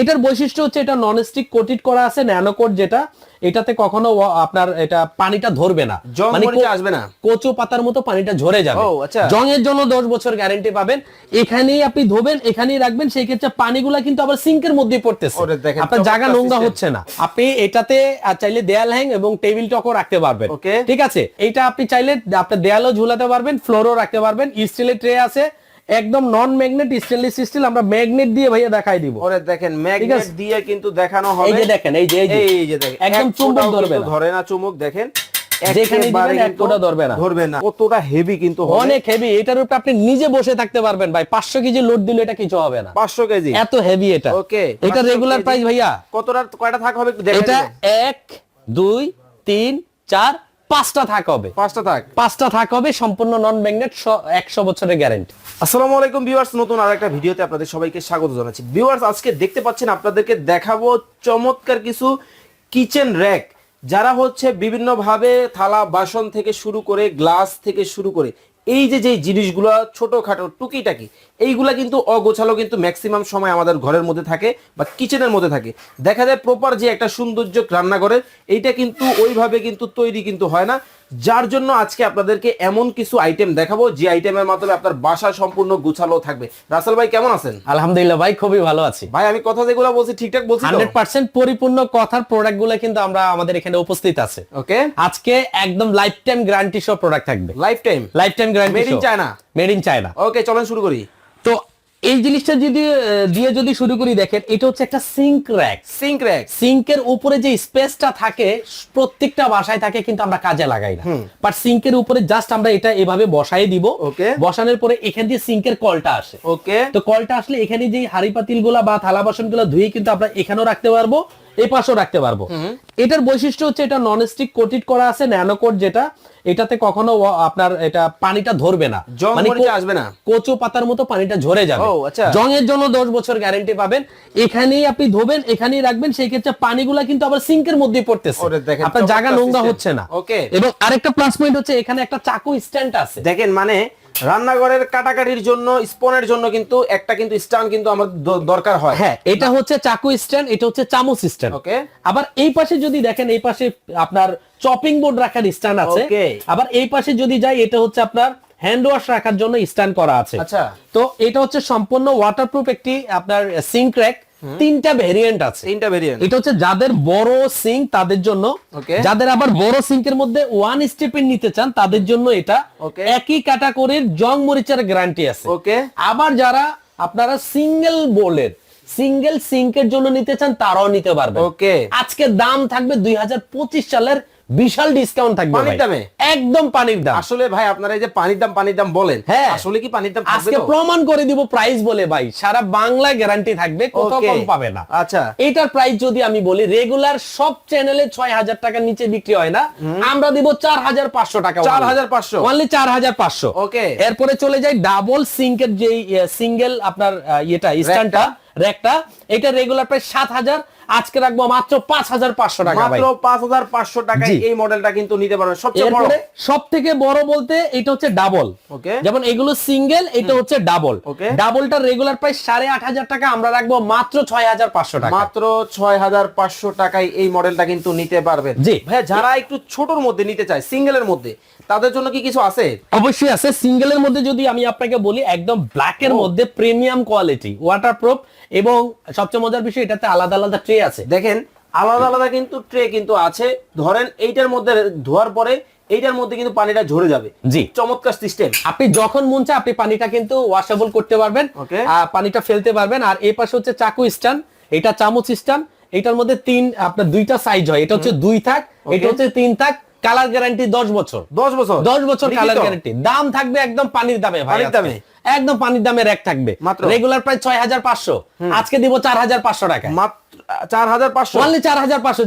এটার বৈশিষ্ট্য হচ্ছে এটা নন স্টিক কোটেড করা আছে ন্যানো কোট যেটা এটাতে কখনো আপনার এটা পানিটা ধরবে না। মানে আসবে না? কচু পাতার মতো পানিটা ঝরে যাবে। আচ্ছা। জংয়ের জন্য দশ বছর গ্যারেন্টি পাবেন। এখানেই আপনি ধোবেন এখানেই রাখবেন সেই ক্ষেত্রে পানিগুলা কিন্তু আবার সিঙ্কের মধ্যে পড়তেছে। আপনার জায়গা নোংরা হচ্ছে না। আপনি এটাতে চাইলে দেয়াল হ্যাং এবং টেবিল টকও রাখতে পারবেন. ঠিক আছে? এটা আপনি চাইলে আপনার দেয়ালও ঝুলাতে পারবেন ফ্লোরও রাখতে পারবেন। স্টিলের ট্রে আছে। একদম নন ম্যাগনেট স্টেনলেস স্টিল আমরা ম্যাগনেট দিয়ে ভাইয়া দেখাই দিব। ওরে দেখেন ম্যাগনেট দিয়ে কিন্তু দেখানো হবে। এই যে দেখেন এই যে এই যে। দেখেন একদম চুম্বক ধরবে না। ধরে না চুমুক দেখেন যেখানে দিবেন এক ফোঁটা ধরবে না। ধরবে না। কতটা হেভি কিন্তু অনেক হেভি এটার উপরে আপনি নিজে বসে থাকতে পারবেন ভাই। পাঁচশো কেজি লোড দিলে এটা কিছু হবে না। 500 কেজি। এত হেভি এটা। ওকে এটা রেগুলার প্রাইস ভাইয়া। কতটা কয়টা থাক হবে একটু দেখেন এটা এক দুই তিন চার পাঁচটা থাক হবে। পাঁচটা থাক। পাঁচটা থাক হবে সম্পূর্ণ নন ম্যাগনেট একশো বছরের গ্যারেন্টি আসসালামু আলাইকুম ভিউয়ার্স নতুন আর একটা ভিডিওতে আপনাদের সবাইকে স্বাগত জানাচ্ছি। ভিউয়ার্স আজকে দেখতে পাচ্ছেন আপনাদেরকে দেখাবো চমৎকার কিছু কিচেন র্যাক যারা হচ্ছে বিভিন্নভাবে থালা বাসন থেকে শুরু করে গ্লাস থেকে শুরু করে এই যে যে জিনিসগুলো ছোটখাটো টুকিটাকি এইগুলা কিন্তু অগোছালো কিন্তু ম্যাক্সিমাম সময় আমাদের ঘরের মধ্যে থাকে বা কিচেনের মধ্যে থাকে। দেখা যায় প্রপার যে একটা সৌন্দর্য রান্নাঘরের এইটা কিন্তু ওইভাবে কিন্তু তৈরি কিন্তু হয় না। যার জন্য আজকে আপনাদেরকে এমন কিছু আইটেম দেখাবো যে আইটেমের মাধ্যমে আপনার বাসা সম্পূর্ণ গুছালো থাকবে। রাসেল ভাই কেমন আছেন? আলহামদুলিল্লাহ ভাই খুবই ভালো আছি। ভাই আমি কথা যেগুলো বলছি ঠিকঠাক বলছি হান্ড্রেড পার্সেন্ট পরিপূর্ণ কথার প্রোডাক্টগুলো কিন্তু আমরা আমাদের এখানে উপস্থিত আছে। ওকে আজকে একদম লাইফ টাইম গ্যারান্টি সহ প্রোডাক্ট থাকবে। Life time life time guarantee Made in China? Made in China okay চলেন শুরু করি। তো এই জিনিসটা যদি দিয়ে যদি শুরু করি দেখেন এটা হচ্ছে একটা সিঙ্ক র্যাক। সিঙ্ক র্যাক সিঙ্কের উপরে যে স্পেসটা থাকে প্রত্যেকটা বাসায় থাকে কিন্তু আমরা কাজে লাগাই না। বাট সিঙ্কের উপরে জাস্ট আমরা এটা এভাবে বসাই দিব। Okay. বসানোর পরে এখান দিয়ে সিঙ্কের কলটা আসে। ওকে তো কলটা আসলে এখানে যে হাড়ি পাতিলগুলা বা থালা বাসনগুলা ধুয়ে কিন্তু আমরা এখানেও রাখতে পারব। এই পাশেও রাখতে পারব। এটার বৈশিষ্ট্য হচ্ছে এটা নন স্টিক কোটেড করা আছে ন্যানো কোট যেটা এটাতে কখনো আপনার এটা পানিটা ধরবে না। মানে আসবে না? কচু পাতার মতো পানিটা ঝরে যাবে। আচ্ছা। জংয়ের জন্য দশ বছর গ্যারেন্টি পাবেন। এখানেই আপনি ধোবেন এখানেই রাখবেন সেই ক্ষেত্রে পানিগুলা কিন্তু আবার সিঙ্কের মধ্যে পড়তেছে। আপনার জায়গা নোংরা হচ্ছে না। Okay. এবং আরেকটা প্লাস পয়েন্ট হচ্ছে এখানে একটা চাকু স্ট্যান্ড আছে। দেখেন মানে রান্নাঘরের কাটাকাটির জন্য স্পনের জন্য কিন্তু একটা কিন্তু স্ট্যান্ড কিন্তু আমার দরকার হয়। হ্যাঁ এটা হচ্ছে চাকু স্ট্যান্ড এটা হচ্ছে চামচ স্ট্যান্ড। ওকে। আবার এই পাশে যদি দেখেন এই পাশে আপনার চপিং বোর্ড রাখার স্ট্যান্ড আছে. আবার এই পাশে যদি যাই এটা হচ্ছে আপনার হ্যান্ড ওয়াশ রাখার জন্য স্ট্যান্ড করা আছে। আচ্ছা। তো এটা হচ্ছে সম্পূর্ণ ওয়াটারপ্রুফ একটি আপনার সিঙ্ক র্যাক তিনটা ভেরিয়েন্ট আছে। তিনটা ভেরিয়েন্ট এটা হচ্ছে যাদের বড় সিঙ্ক তাদের জন্য। Okay. যাদের আবার বড় সিঙ্কের মধ্যে ওয়ান স্টেপের নিতে চান তাদের জন্য এটা. একই ক্যাটাগরির জং মরিচার গ্যারান্টি আছে। ওকে। আবার যারা আপনারা সিঙ্গেল বোলের সিঙ্গেল সিঙ্কের জন্য নিতে চান তারাও নিতে পারবেন। ওকে। আজকে দাম থাকবে দুই হাজার পঁচিশ সালের বিশাল ডিসকাউন্ট থাকবে পানির দামে? একদম পানির দাম। আসলে ভাই আপনারা এই যে পানির দাম পানির দাম বলেন হ্যাঁ। আসলে কি পানির দাম আজকে প্রমাণ করে দিব প্রাইস বলে ভাই। সারা বাংলা গ্যারান্টি থাকবে কোথাও কম পাবে না। আচ্ছা। এটার প্রাইস যদি আমি বলি রেগুলার সব চ্যানেলে ছয় হাজার টাকার নিচে বিক্রি হয় না। আমরা দিব চার হাজার পাঁচশো টাকা 4,500 অনলি চার হাজার পাঁচশো। Okay. এরপরে চলে যায় ডাবল সিঙ্কের যে সিঙ্গেল আপনার ইয়েটা স্ট্যান্ডটা র্যাকটা এটা রেগুলার প্রাইস সাত হাজার। আজকে রাখব মাত্র পাঁচ হাজার পাঁচশো টাকা মাত্র পাঁচ হাজার পাঁচশো টাকায় এই মডেলটা কিন্তু নিতে পারবেন। সবচেয়ে বড়। সব থেকে বড় বলতে এটা হচ্ছে ডাবল। Okay. যেমন এগুলো সিঙ্গেল এটা হচ্ছে ডাবল। Okay. ডাবলটা রেগুলার প্রাইস সাড়ে আট হাজার টাকা আমরা রাখব মাত্র ছয় হাজার পাঁচশো টাকা। মাত্র ছয় হাজার পাঁচশো টাকায় এই মডেলটা কিন্তু নিতে পারবেন। জি। ভাই যারা একটু ছোটর মধ্যে নিতে চায় সিঙ্গেলের মধ্যে তাদের জন্য কি কিছু আছে? অবশ্যই আছে। সিঙ্গেলের মধ্যে যদি আমি আপনাকে বলি একদম ব্ল্যাক এর মধ্যে প্রিমিয়াম কোয়ালিটি ওয়াটারপ্রুফ এবং সবচেয়ে মজার বিষয় এটাতে আলাদা আলাদা ট্রে আছে। দেখেন আলাদা আলাদা কিন্তু ট্রে কিন্তু আছে। ধরেন এইটার মধ্যে ধোয়ার পরে এইটার মধ্যে কিন্তু পানিটা ঝরে যাবে। জি। চমৎকার সিস্টেম আপনি যখন মন চায় আপনি পানিটা কিন্তু ওয়াশেবল করতে পারবেন পানিটা ফেলতে পারবেন। আর এই পাশে হচ্ছে চাকু স্ট্যান্ড এটা চামচ স্ট্যান্ড এটার মধ্যে তিন আপনার দুইটা সাইজ হয়। এটা হচ্ছে দুই থাক এটা হচ্ছে তিন থাক কালার গ্যারান্টি দশ বছর। দশ বছর? দশ বছর কালার গ্যারান্টি। দাম থাকবে একদম পানির দামে পানির দামে? একদম পানির দামে এক থাকবে। মাত্র? রেগুলার প্রায় ছয় হাজার পাঁচশো। আজকে দিব চার হাজার পাঁচশো টাকা মাত্র? অনলি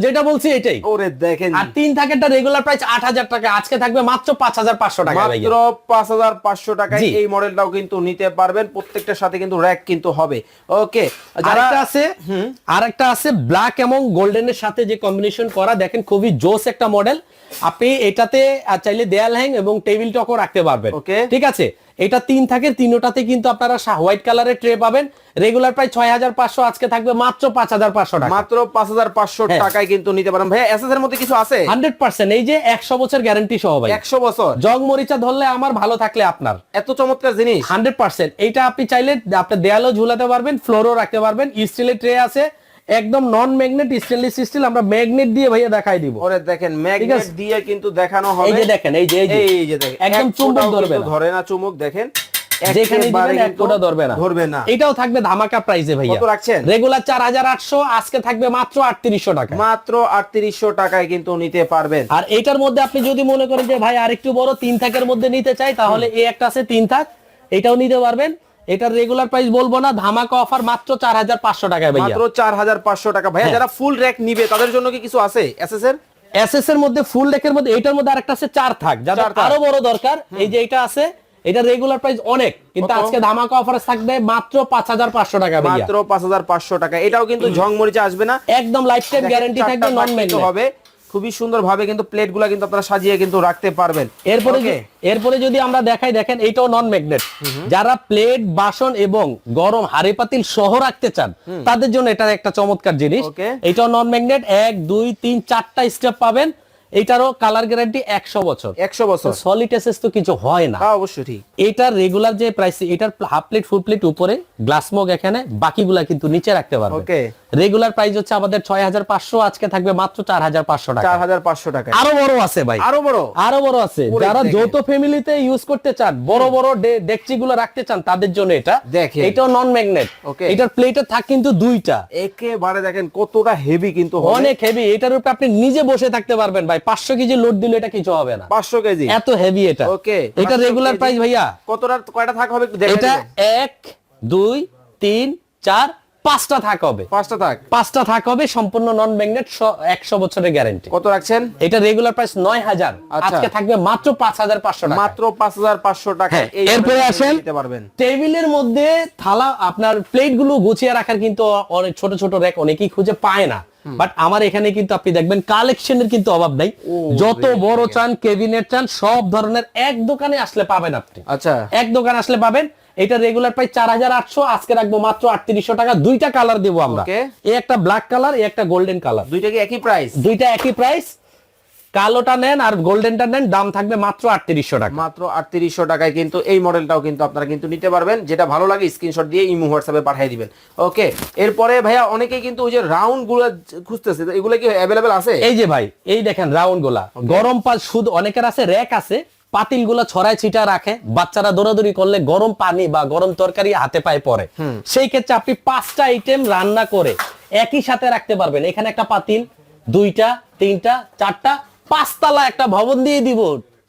যেটা বলছি এটাই। ওরে দেখেন। আর তিন থাকেরটা রেগুলার প্রাইস আট হাজার টাকা আজকে থাকবে মাত্র পাঁচ হাজার পাঁচশো টাকা মাত্র পাঁচ হাজার পাঁচশো টাকায় এই মডেলটাও কিন্তু নিতে পারবেন প্রত্যেকটার সাথে কিন্তু র্যাক কিন্তু হবে। ওকে আরেকটা আছে আরেকটা আছে ব্ল্যাক এবং গোল্ডেনের সাথে যে কম্বিনেশন করা দেখেন খুবই জোস একটা মডেল আপনি এটাতে চাইলে দেয়াল হ্যাং এবং টেবিল টকও রাখতে পারবেন. ঠিক আছে? এটা তিন থাকে তিনোটাতে কিন্তু আপনারা হোয়াইট কালারের ট্রে পাবেন। রেগুলার প্রায় ছয় হাজার পাঁচশো আজকে থাকবে মাত্র পাঁচ হাজার পাঁচশো টাকা। মাত্র পাঁচ হাজার পাঁচশো হ্যাঁ। টাকায় কিন্তু নিতে পারেন। ভাইয়া এসএস এর মধ্যে কিছু আছে? হান্ড্রেড পার্সেন্ট এই যে একশো বছর গ্যারান্টি সহ ভাই। একশো বছর? জগ মরিচা ধরলে আমার ভালো থাকলে আপনার। এত চমৎকার জিনিস। হান্ড্রেড পার্সেন্ট এইটা আপনি চাইলে আপনার দেয়ালও ঝুলাতে পারবেন ফ্লোরও রাখতে পারবেন স্টিলের ট্রে আছে। একদম নন ম্যাগনেট স্টেনলেস স্টিল আমরা ম্যাগনেট দিয়ে ভাইয়া দেখাই দিব। ওরে দেখেন ম্যাগনেট দিয়ে কিন্তু দেখানো হবে। এই যে দেখেন এই যে এই যে। দেখেন একদম চুম্বক ধরবে না। ধরে না চুমুক দেখেন যেখানে দিবেন এক কিন্তু ধরবে না। ধরবে না। এটাও থাকবে ধামাকা প্রাইসে ভাইয়া। কত রাখছেন? রেগুলার চার হাজার আটশো আজকে থাকবে মাত্র আটত্রিশশো টাকা। মাত্র আটত্রিশশো টাকায় কিন্তু নিতে পারবেন। আর এটার মধ্যে আপনি যদি মনে করেন যে ভাই আরেকটু বড় তিন থাকের মধ্যে নিতে চাই তাহলে এই একটা আছে তিন থাক এটাও নিতে পারবেন। এটার রেগুলার প্রাইস বলব না ধামাকা অফার মাত্র চার হাজার পাঁচশো টাকায় ভাইয়া। মাত্র চার হাজার পাঁচশো টাকা। ভাইয়া। যারা ফুল র্যাক নিবে তাদের জন্য কি কিছু আছে? এসএস এর? এসএস এর মধ্যে ফুল ডেকের মধ্যে এটার মধ্যে আরেকটা আছে চার থাক। যাদের আরও বড় দরকার এই যে এটা আছে এটা রেগুলার প্রাইস অনেক কিন্তু আজকে ধামাকা অফার থাকবে মাত্র পাঁচ হাজার পাঁচশো টাকা ভাইয়া। মাত্র পাঁচ হাজার পাঁচশো টাকা। এটাও কিন্তু ঝং মরিচা আসবে না। একদম লাইফ টাইম গ্যারান্টি থাকবে নন ম্যাগনেট হবে। খুবই সুন্দর ভাবে কিন্তু প্লেটগুলা কিন্তু আপনারা সাজিয়ে কিন্তু রাখতে পারবেন। এরপরে এরপরে যদি আমরা দেখাই দেখেন এইটাও নন ম্যাগনেট যারা প্লেট বাসন এবং গরম হাড়ি পাতিল সহ রাখতে চান তাদের জন্য এটা একটা চমৎকার জিনিস. এটাও নন ম্যাগনেট এক দুই তিন চারটা স্টেপ পাবেন। এটারও কালার গ্যারান্টি একশো বছর। একশো বছর। সলিড এসএস তো কিছু হয় না। অবশ্যই ঠিক। এটার রেগুলার যে প্রাইস এটার হাফ প্লেট ফুল প্লেট উপরে গ্লাস মগ এখানে বাকিগুলা কিন্তু নিচে রাখতে পারবে. রেগুলার প্রাইস হচ্ছে আমাদের ছয় হাজার পাঁচশো আজকে থাকবে মাত্র চার হাজার পাঁচশো টাকা। চার হাজার পাঁচশো টাকা আরও বড় আছে ভাই। আরও বড়? আরও বড় আছে। যারা যৌথ ফ্যামিলিতে ইউজ করতে চান বড় বড় ডেকচি গুলো রাখতে চান তাদের জন্য এটা। দেখেন। এটাও নন ম্যাগনেট Okay. এটার প্লেটের থাক কিন্তু দুইটা। একেবারে দেখেন কতটা হেভি কিন্তু অনেক হেভি এটার উপরে আপনি নিজে বসে থাকতে পারবেন ভাই। পাঁচশো কেজি লোড দিলে এটা কিছু হবে না। পাঁচশো কেজি। এত হেভি এটা। ওকে। এটা রেগুলার প্রাইস ভাইয়া। কতটা কয়টা থাক হবে এটা এক দুই তিন চার পাঁচটা থাক হবে। পাঁচটা থাক। পাঁচটা থাক হবে সম্পূর্ণ নন ম্যাগনেট একশো বছরের গ্যারান্টি কত রাখছেন? এটা রেগুলার প্রাইস নয় হাজার। আচ্ছা। আজকে থাকবে মাত্র পাঁচ হাজার পাঁচশো মাত্র পাঁচ হাজার পাঁচশো টাকা হ্যাঁ, এরপরে আসেন পারবেন। টেবিলের মধ্যে থালা আপনার প্লেটগুলো গুছিয়ে রাখার কিন্তু অনেক ছোট ছোট র্যাক অনেকেই খুঁজে পায় না। বাট আমার এখানে কিন্তু আপনি দেখবেন কালেকশনের কিন্তু অভাব নাই। যত বড় চান কেবিনেট চান সব ধরনের এক দোকানে আসলে পাবেন আপনি। আচ্ছা। এক দোকান আসলে পাবেন। এটা রেগুলার প্রায় চার হাজার আটশো আজকে রাখব মাত্র আটত্রিশশো টাকা। দুইটা কালার দেবো আমরা। এই একটা ব্ল্যাক কালার এই একটা গোল্ডেন কালার দুইটা কি একই প্রাইস দুইটা একই প্রাইস কালোটা নেন আর গোল্ডেনটা নেন দাম থাকবে মাত্র আটত্রিশশো টাকা। মাত্র আটত্রিশশো টাকায় কিন্তু এই মডেলটাও কিন্তু আপনারা কিন্তু নিতে পারবেন। যেটা ভালো লাগে স্ক্রিনশট দিয়ে ইমো হোয়াটসঅ্যাপে পাঠিয়ে দিবেন। ওকে এরপরে ভাইয়া অনেকেই কিন্তু ওই যে রাউন্ডগুলো খুঁজতেছে এগুলো কি অ্যাভেলেবেল আছে? এই যে ভাই এই দেখেন রাউন্ডগুলা। গরম পাল শুধু অনেকের আছে র্যাক আছে। পাতিলগুলা ছড়ায় ছিটা রাখে। বাচ্চারা দৌড়াদৌড়ি করলে গরম পানি বা গরম তরকারি হাতে পায়ে পরে সেই ক্ষেত্রে আপনি পাঁচটা আইটেম রান্না করে একই সাথে রাখতে পারবেন। এখানে একটা পাতিল দুইটা তিনটা চারটা পাঁচতলা একটা ভবন দিয়ে দিব।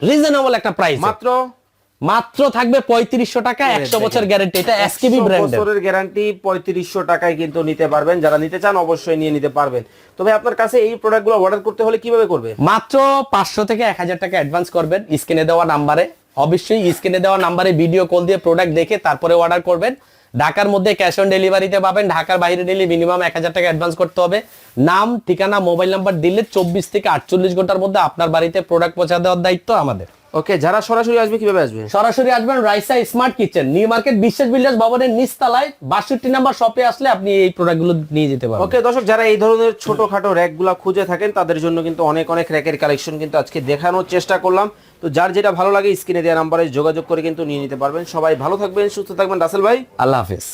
রিজনেবল একটা প্রাইস মাত্র মাত্র থাকবে পঁয়ত্রিশশো টাকা একশো বছর গ্যারেন্টি এটা এসকেবি 100 ব্র্যান্ডের বছরের গ্যারান্টি পঁয়ত্রিশশো টাকায় কিন্তু নিতে পারবেন। যারা নিতে চান অবশ্যই নিয়ে নিতে পারবেন। তবে আপনার কাছে এই প্রোডাক্টগুলো অর্ডার করতে হলে কীভাবে করবে? মাত্র পাঁচশো থেকে এক হাজার টাকা অ্যাডভান্স করবেন স্ক্রিনে দেওয়া নাম্বারে অবশ্যই স্ক্রিনে দেওয়া নাম্বারে ভিডিও কল দিয়ে প্রোডাক্ট দেখে তারপরে অর্ডার করবেন। ঢাকার মধ্যে ক্যাশ অন ডেলিভারিতে পাবেন। ঢাকার বাইরে নিলে মিনিমাম এক হাজার টাকা অ্যাডভান্স করতে হবে। নাম ঠিকানা মোবাইল নাম্বার দিলে চব্বিশ থেকে আটচল্লিশ ঘণ্টার মধ্যে আপনার বাড়িতে প্রোডাক্ট পৌঁছা দেওয়ার দায়িত্ব আমাদের। ওকে যারা সরাসরি আসবে কীভাবে আসবে? সরাসরি আসবেন Raisa smart kitchen. New Market Biswas builders ভবনের নিচতলায় বাষট্টি নাম্বার শপে আসলে আপনি এই প্রোডাক্টগুলো নিয়ে যেতে পারবেন। ওকে দর্শক যারা এই ধরনের ছোটখাটো র্যাকগুলো খুঁজে থাকেন তাদের জন্য কিন্তু অনেক অনেক র্যাকের কালেকশন কিন্তু আজকে দেখানোর চেষ্টা করলাম। তো যার যেটা ভালো লাগে স্ক্রিনে দেওয়া নাম্বারে যোগাযোগ করে কিন্তু নিয়ে নিতে পারবেন। সবাই ভালো থাকবেন সুস্থ থাকবেন। রাসেল ভাই আল্লাহ হাফিজ।